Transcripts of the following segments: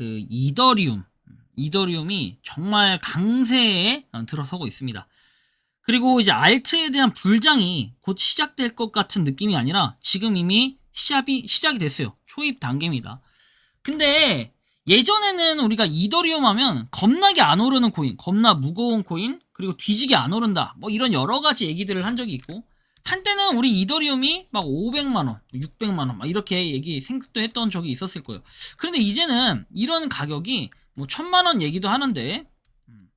그 이더리움, 이더리움이 정말 강세에 들어서고 있습니다. 그리고 이제 알트에 대한 불장이 곧 시작될 것 같은 느낌이 아니라 지금 이미 시작이 시작이 됐어요. 초입 단계입니다. 근데 예전에는 우리가 이더리움 하면 겁나게 안 오르는 코인, 겁나 무거운 코인, 그리고 뒤지게 안 오른다. 뭐 이런 여러 가지 얘기들을 한 적이 있고 한때는 우리 이더리움이 막 500만 원, 600만 원, 막 이렇게 얘기 생각도 했던 적이 있었을 거예요. 그런데 이제는 이런 가격이 뭐 천만 원 얘기도 하는데 음,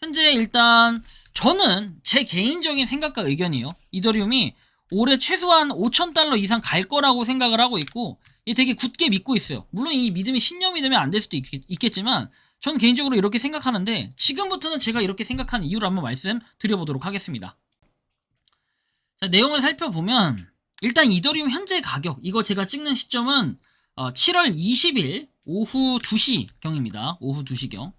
현재 일단 저는 제 개인적인 생각과 의견이에요. 이더리움이 올해 최소한 5천 달러 이상 갈 거라고 생각을 하고 있고 이 되게 굳게 믿고 있어요. 물론 이 믿음이 신념이 되면 안 될 수도 있, 겠지만 저는 개인적으로 이렇게 생각하는데 지금부터는 제가 이렇게 생각하는 이유를 한번 말씀드려보도록 하겠습니다. 자, 내용을 살펴보면 일단 이더리움 현재 가격 이거 제가 찍는 시점은 어, 7월 20일 오후 2시 경입니다. 오후 2시 경.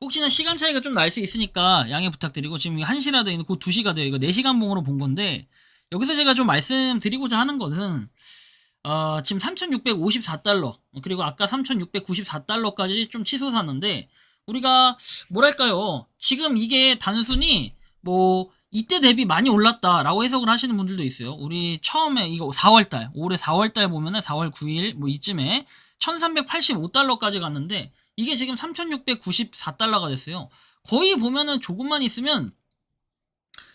혹시나 시간 차이가 좀 날 수 있으니까 양해 부탁드리고 지금 1시라 되어 곧 2시가 돼요. 이거 4시간 봉으로 본 건데 여기서 제가 좀 말씀드리고자 하는 것은 어, 지금 3,654달러 그리고 아까 3,694달러까지 좀 치솟았는데 우리가 뭐랄까요 지금 이게 단순히 뭐 이때 대비 많이 올랐다라고 해석을 하시는 분들도 있어요. 우리 처음에 이거 4월달 올해 4월달 보면은 4월 9일 뭐 이쯤에 1,385달러까지 갔는데 이게 지금 3,694달러가 됐어요. 거의 보면은 조금만 있으면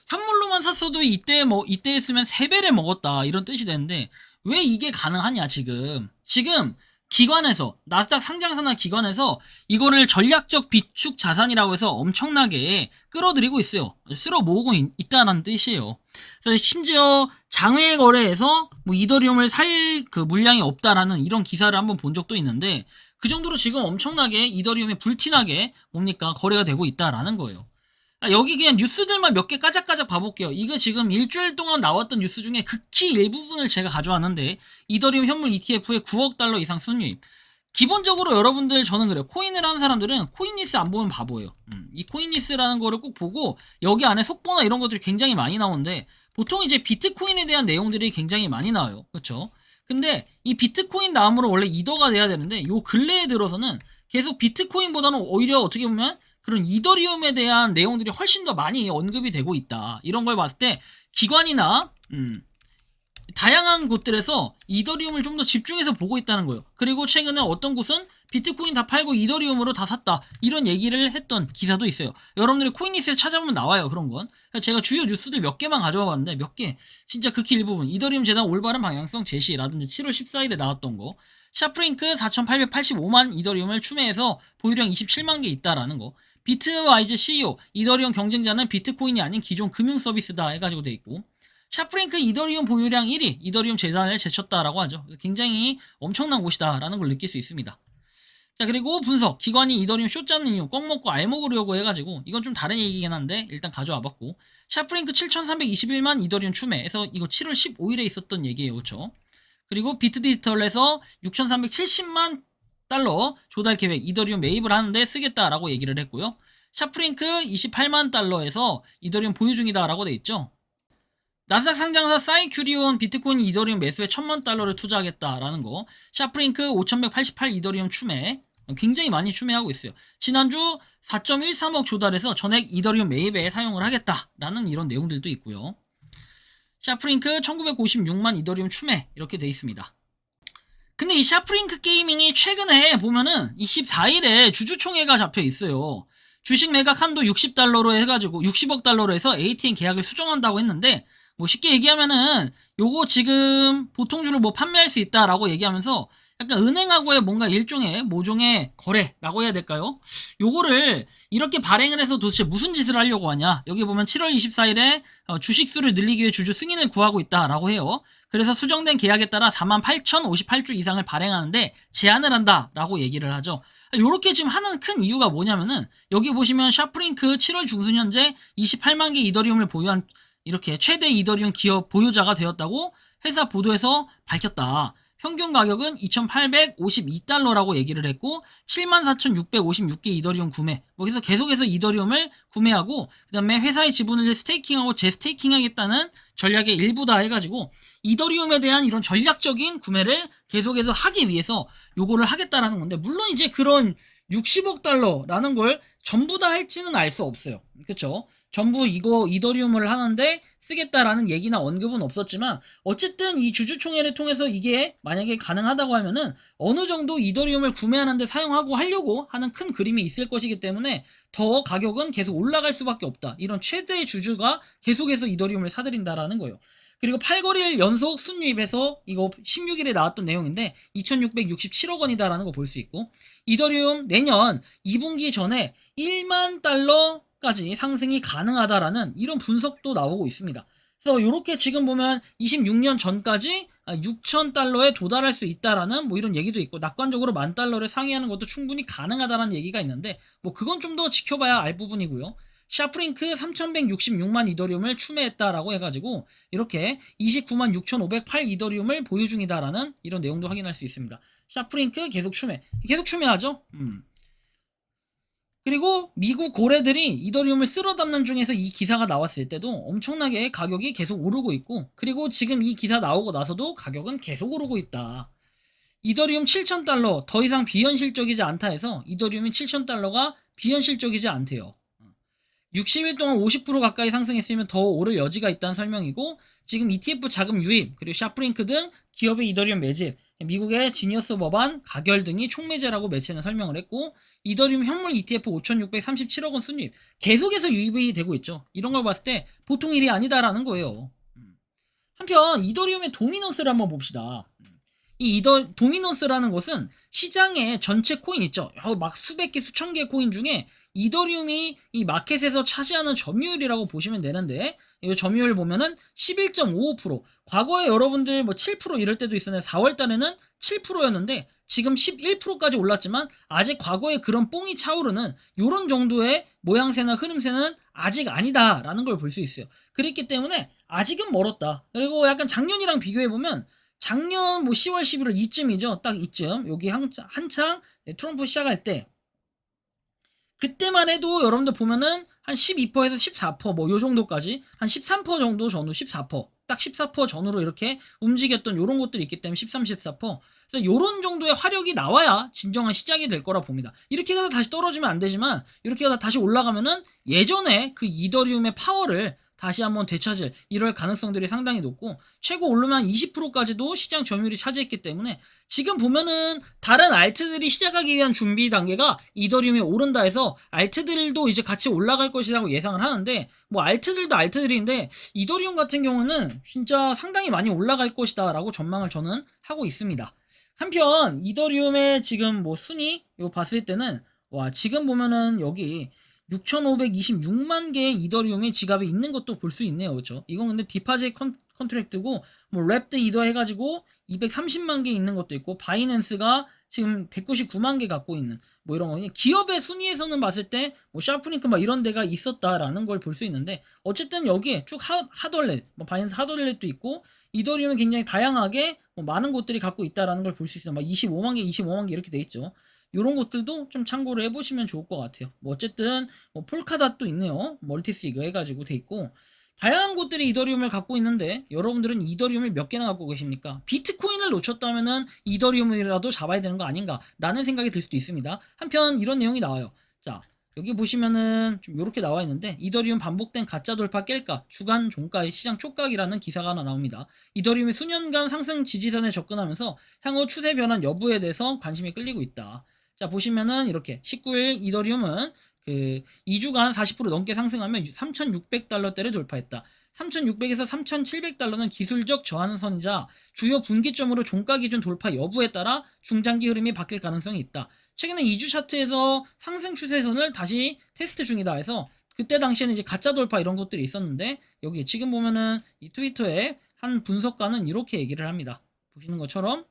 현물로만 샀어도 이때 뭐 이때 했으면 3배를 먹었다 이런 뜻이 되는데 왜 이게 가능하냐 지금 지금 기관에서 나스닥 상장사나 기관에서 이거를 전략적 비축 자산이라고 해서 엄청나게 끌어들이고 있어요. 쓸어 모으고 있, 있다는 뜻이에요. 그래서 심지어 장외 거래에서 뭐 이더리움을 살 그 물량이 없다라는 이런 기사를 한번 본 적도 있는데 그 정도로 지금 엄청나게 이더리움에 불티나게 뭡니까 거래가 되고 있다라는 거예요. 아, 여기 그냥 뉴스들만 몇 개 까작까작 봐볼게요. 이거 지금 일주일 동안 나왔던 뉴스 중에 극히 일부분을 제가 가져왔는데 이더리움 현물 ETF에 9억 달러 이상 순유입. 기본적으로 여러분들 저는 그래요. 코인을 하는 사람들은 코인리스 안 보면 바보예요. 음, 이 코인리스라는 거를 꼭 보고 여기 안에 속보나 이런 것들이 굉장히 많이 나오는데 보통 이제 비트코인에 대한 내용들이 굉장히 많이 나와요. 그렇죠? 근데 이 비트코인 다음으로 원래 이더가 돼야 되는데 요 근래에 들어서는 계속 비트코인보다는 오히려 어떻게 보면 그런 이더리움에 대한 내용들이 훨씬 더 많이 언급이 되고 있다. 이런 걸 봤을 때 기관이나 음, 다양한 곳들에서 이더리움을 좀 더 집중해서 보고 있다는 거예요. 그리고 최근에 어떤 곳은 비트코인 다 팔고 이더리움으로 다 샀다. 이런 얘기를 했던 기사도 있어요. 여러분들이 코인리스에 찾아보면 나와요. 그런 건. 제가 주요 뉴스들 몇 개만 가져와 봤는데 몇 개. 진짜 극히 일부분. 이더리움 재단 올바른 방향성 제시라든지 7월 14일에 나왔던 거. 샤프링크 4,885만 이더리움을 추매해서 보유량 27만 개 있다라는 거. 비트와이즈 CEO 이더리움 경쟁자는 비트코인이 아닌 기존 금융 서비스다 해가지고 돼 있고 샤프링크 이더리움 보유량 1위 이더리움 재단을 제쳤다라고 하죠. 굉장히 엄청난 곳이다라는 걸 느낄 수 있습니다. 자 그리고 분석 기관이 이더리움 쇼 짜는 이유 꽉 먹고 알 먹으려고 해가지고 이건 좀 다른 얘기긴 한데 일단 가져와 봤고 샤프링크 7321만 이더리움 추매해서 이거 7월 15일에 있었던 얘기예요 그렇죠 그리고 비트 디지털에서 6370만 달러 조달 계획 이더리움 매입을 하는데 쓰겠다라고 얘기를 했고요. 샤프링크 28만 달러에서 이더리움 보유 중이다라고 돼 있죠. 나스닥 상장사 사이큐리온 비트코인 이더리움 매수에 1000만 달러를 투자하겠다라는 거. 샤프링크 5188 이더리움 추매. 굉장히 많이 추매하고 있어요. 지난주 4.13억 조달해서 전액 이더리움 매입에 사용을 하겠다라는 이런 내용들도 있고요. 샤프링크 1956만 이더리움 추매 이렇게 돼 있습니다. 근데 이 샤프링크 게이밍이 최근에 보면은 24일에 주주총회가 잡혀 있어요. 주식 매각 한도 60달러로 해가지고 60억 달러로 해서 ATM 계약을 수정한다고 했는데 뭐 쉽게 얘기하면은 요거 지금 보통주를 뭐 판매할 수 있다라고 얘기하면서 약간 은행하고의 뭔가 일종의 모종의 거래라고 해야 될까요? 요거를 이렇게 발행을 해서 도대체 무슨 짓을 하려고 하냐? 여기 보면 7월 24일에 어, 주식 수를 늘리기 위해 주주 승인을 구하고 있다라고 해요. 그래서 수정된 계약에 따라 48,058주 이상을 발행하는데 제한을 한다라고 얘기를 하죠. 요렇게 지금 하는 큰 이유가 뭐냐면은 여기 보시면 샤프링크 7월 중순 현재 28만 개 이더리움을 보유한 이렇게 최대 이더리움 기업 보유자가 되었다고 회사 보도에서 밝혔다. 평균 가격은 2,852달러라고 얘기를 했고 74,656개 이더리움 구매. 여기서 계속해서 이더리움을 구매하고 그다음에 회사의 지분을 스테이킹하고 재스테이킹하겠다는 전략의 일부다 해가지고 이더리움에 대한 이런 전략적인 구매를 계속해서 하기 위해서 요거를 하겠다라는 건데 물론 이제 그런 60억 달러라는 걸 전부 다 할지는 알 수 없어요. 그쵸? 전부 이거 이더리움을 하는데 쓰겠다라는 얘기나 언급은 없었지만 어쨌든 이 주주총회를 통해서 이게 만약에 가능하다고 하면은 어느 정도 이더리움을 구매하는데 사용하고 하려고 하는 큰 그림이 있을 것이기 때문에 더 가격은 계속 올라갈 수밖에 없다. 이런 최대의 주주가 계속해서 이더리움을 사들인다라는 거예요. 그리고 8거리일 연속 순유입에서 이거 16일에 나왔던 내용인데 2667억 원이다라는 거 볼 수 있고 이더리움 내년 2분기 전에 1만 달러까지 상승이 가능하다라는 이런 분석도 나오고 있습니다. 그래서 이렇게 지금 보면 26년 전까지 6천 달러에 도달할 수 있다라는 뭐 이런 얘기도 있고 낙관적으로 만 달러를 상회하는 것도 충분히 가능하다라는 얘기가 있는데 뭐 그건 좀 더 지켜봐야 알 부분이고요. 샤프링크 3166만 이더리움을 추매했다라고 해가지고 이렇게 29만 6508 이더리움을 보유 중이다라는 이런 내용도 확인할 수 있습니다. 샤프링크 계속 추매, 계속 추매하죠. 음. 그리고 미국 고래들이 이더리움을 쓸어 담는 중에서 이 기사가 나왔을 때도 엄청나게 가격이 계속 오르고 있고 그리고 지금 이 기사 나오고 나서도 가격은 계속 오르고 있다. 이더리움 7,000달러 더 이상 비현실적이지 않다 해서 이더리움이 7,000달러가 비현실적이지 않대요. 60일 동안 50% 가까이 상승했으면 더 오를 여지가 있다는 설명이고 지금 ETF 자금 유입 그리고 샤프링크 등 기업의 이더리움 매집 미국의 지니어스 법안 가결 등이 총매제라고 매체는 설명을 했고 이더리움 현물 ETF 5,637억 원 순입 계속해서 유입이 되고 있죠. 이런 걸 봤을 때 보통 일이 아니다라는 거예요. 음. 한편 이더리움의 도미넌스를 한번 봅시다. 이 이더 도미넌스라는 것은 시장의 전체 코인 있죠. 어, 막 수백 개, 수천 개 코인 중에 이더리움이 이 마켓에서 차지하는 점유율이라고 보시면 되는데 이 점유율 보면은 11.55% 과거에 여러분들 뭐 7% 이럴 때도 있었는데 4월 달에는 7%였는데 지금 11%까지 올랐지만 아직 과거에 그런 뽕이 차오르는 이런 정도의 모양새나 흐름새는 아직 아니다라는 걸 볼 수 있어요. 그렇기 때문에 아직은 멀었다. 그리고 약간 작년이랑 비교해 보면 작년 뭐 10월 11월 이쯤이죠. 딱 이쯤. 여기 한창, 한창 트럼프 시작할 때. 그때만 해도 여러분들 보면은 한 12%에서 14%뭐 요 정도까지 한 13% 정도 전후 14% 딱 14% 전후로 이렇게 움직였던 요런 것들이 있기 때문에 13, 14% 그래서 요런 정도의 화력이 나와야 진정한 시작이 될 거라 봅니다. 이렇게 가다 다시 떨어지면 안 되지만 이렇게 가다 다시 올라가면은 예전에 그 이더리움의 파워를 다시 한번 되찾을 이럴 가능성들이 상당히 높고 최고 오르면 20%까지도 시장 점유율이 차지했기 때문에 지금 보면은 다른 알트들이 시작하기 위한 준비 단계가 이더리움이 오른다 해서 알트들도 이제 같이 올라갈 것이라고 예상을 하는데 뭐 알트들도 알트들인데 이더리움 같은 경우는 진짜 상당히 많이 올라갈 것이다 라고 전망을 저는 하고 있습니다. 한편 이더리움의 지금 뭐 순위 이거 봤을 때는 와 지금 보면은 여기 6,526만 개의 이더리움이 지갑에 있는 것도 볼 수 있네요. 그렇죠? 이건 근데 디파짓 컨, 컨트랙트고 뭐 랩드 이더 해가지고 230만 개 있는 것도 있고 바이낸스가 지금 199만 개 갖고 있는 뭐 이런 거 기업의 순위에서는 봤을 때 뭐 샤프링크 막 이런 데가 있었다라는 걸 볼 수 있는데 어쨌든 여기에 쭉 하, 하덜렛 뭐 바이낸스 하덜렛도 있고 이더리움은 굉장히 다양하게 뭐 많은 곳들이 갖고 있다라는 걸 볼 수 있어요. 막 25만 개, 25만 개 이렇게 돼 있죠. 이런 것들도 좀 참고를 해보시면 좋을 것 같아요. 뭐 어쨌든 뭐 폴카닷도 있네요. 멀티시그 해가지고 돼 있고 다양한 곳들이 이더리움을 갖고 있는데 여러분들은 이더리움을 몇 개나 갖고 계십니까? 비트코인을 놓쳤다면은 이더리움이라도 잡아야 되는 거 아닌가? 라는 생각이 들 수도 있습니다. 한편 이런 내용이 나와요. 자, 여기 보시면은 좀 이렇게 나와 있는데 이더리움 반복된 가짜 돌파 깰까 주간 종가의 시장 촉각이라는 기사가 하나 나옵니다. 이더리움이 수년간 상승 지지선에 접근하면서 향후 추세 변환 여부에 대해서 관심이 끌리고 있다. 자 보시면은 이렇게 19일 이더리움은 그 2주간 40% 넘게 상승하면 3,600달러대를 돌파했다. 3,600에서 3,700달러는 기술적 저항선이자 주요 분기점으로 종가 기준 돌파 여부에 따라 중장기 흐름이 바뀔 가능성이 있다. 최근에 2주 차트에서 상승 추세선을 다시 테스트 중이다 해서 그때 당시에는 이제 가짜 돌파 이런 것들이 있었는데 여기 지금 보면은 이 트위터에 한 분석가는 이렇게 얘기를 합니다. 보시는 것처럼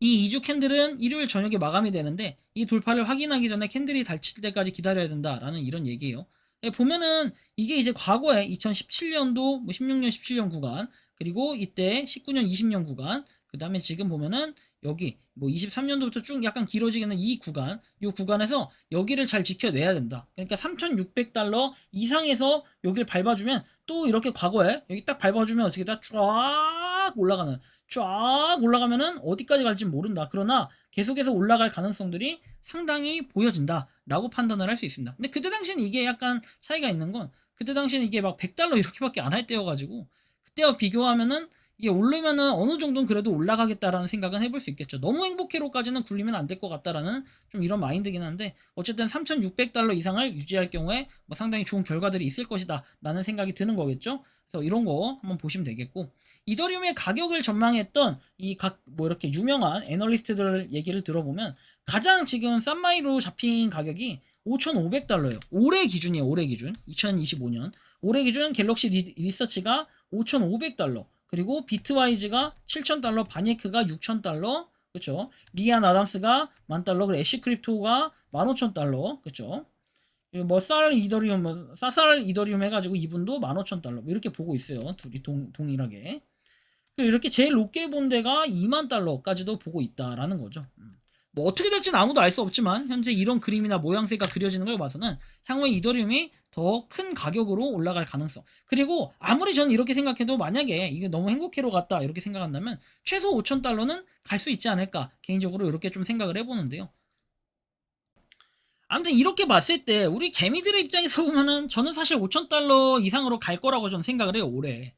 이 2주 캔들은 일요일 저녁에 마감이 되는데 이 돌파를 확인하기 전에 캔들이 닫힐 때까지 기다려야 된다라는 이런 얘기예요. 예, 보면은 이게 이제 과거에 2017년도, 뭐 16년, 17년 구간, 그리고 이때 19년, 20년 구간, 그 다음에 지금 보면은 여기 뭐 23년도부터 쭉 약간 길어지겠는 이 구간, 이 구간에서 여기를 잘 지켜내야 된다. 그러니까 3,600달러 이상에서 여기를 밟아주면 또 이렇게 과거에 여기 딱 밟아주면 어떻게 다쫙 올라가는 쫙 올라가면은 어디까지 갈지 모른다. 그러나 계속해서 올라갈 가능성들이 상당히 보여진다라고 판단을 할 수 있습니다. 근데 그때 당시는 이게 약간 차이가 있는 건 그때 당시는 이게 막 100달러 이렇게밖에 안 할 때여가지고 그때와 비교하면은 이게 오르면은 어느 정도는 그래도 올라가겠다라는 생각은 해볼 수 있겠죠. 너무 행복해로까지는 굴리면 안 될 것 같다라는 좀 이런 마인드긴 한데 어쨌든 3,600달러 이상을 유지할 경우에 뭐 상당히 좋은 결과들이 있을 것이다라는 생각이 드는 거겠죠. 그래서 이런 거 한번 보시면 되겠고 이더리움의 가격을 전망했던 이 각 뭐 이렇게 유명한 애널리스트들 얘기를 들어보면 가장 지금 싼 마이로 잡힌 가격이 5,500달러예요. 올해 기준이에요. 올해 기준. 2025년. 올해 기준 갤럭시 리, 리서치가 5,500달러. 그리고 비트와이즈가 7,000달러, 바니크가 6,000달러. 그렇죠? 리안 아담스가 만 달러, 그리고 애쉬 크립토가 15,000달러. 그렇죠? 뭐쌀 이더리움, 뭐 싸쌀 이더리움 해가지고 이분도 15,000달러. 뭐 이렇게 보고 있어요. 둘이 동, 동일하게. 이렇게 제일 높게 본 데가 2만 달러까지도 보고 있다라는 거죠. 음. 뭐 어떻게 될지는 아무도 알 수 없지만 현재 이런 그림이나 모양새가 그려지는 걸 봐서는 향후에 이더리움이 더 큰 가격으로 올라갈 가능성 그리고 아무리 저는 이렇게 생각해도 만약에 이게 너무 행복해로 갔다 이렇게 생각한다면 최소 5천 달러는 갈 수 있지 않을까 개인적으로 이렇게 좀 생각을 해보는데요 아무튼 이렇게 봤을 때 우리 개미들의 입장에서 보면은 저는 사실 5천 달러 이상으로 갈 거라고 좀 생각을 해요 올해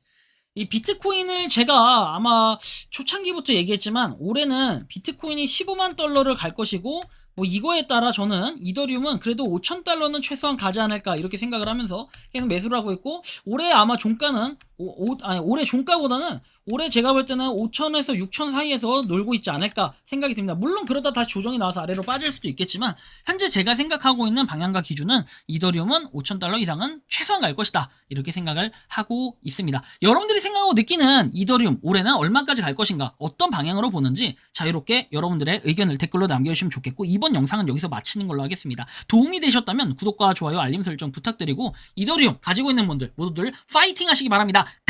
이 비트코인을 제가 아마 초창기부터 얘기했지만 올해는 비트코인이 15만 달러를 갈 것이고 뭐 이거에 따라 저는 이더리움은 그래도 5천 달러는 최소한 가지 않을까 이렇게 생각을 하면서 계속 매수를 하고 있고 올해 아마 종가는 오, 오, 아니 올해 종가보다는 올해 제가 볼 때는 5천에서 6천 사이에서 놀고 있지 않을까 생각이 듭니다. 물론 그러다 다시 조정이 나와서 아래로 빠질 수도 있겠지만 현재 제가 생각하고 있는 방향과 기준은 이더리움은 5천 달러 이상은 최소한 갈 것이다 이렇게 생각을 하고 있습니다. 여러분들이 생각하고 느끼는 이더리움 올해는 얼마까지 갈 것인가 어떤 방향으로 보는지 자유롭게 여러분들의 의견을 댓글로 남겨주시면 좋겠고 이번 영상은 여기서 마치는 걸로 하겠습니다. 도움이 되셨다면 구독과 좋아요 알림 설정 부탁드리고 이더리움 가지고 있는 분들 모두들 파이팅 하시기 바랍니다.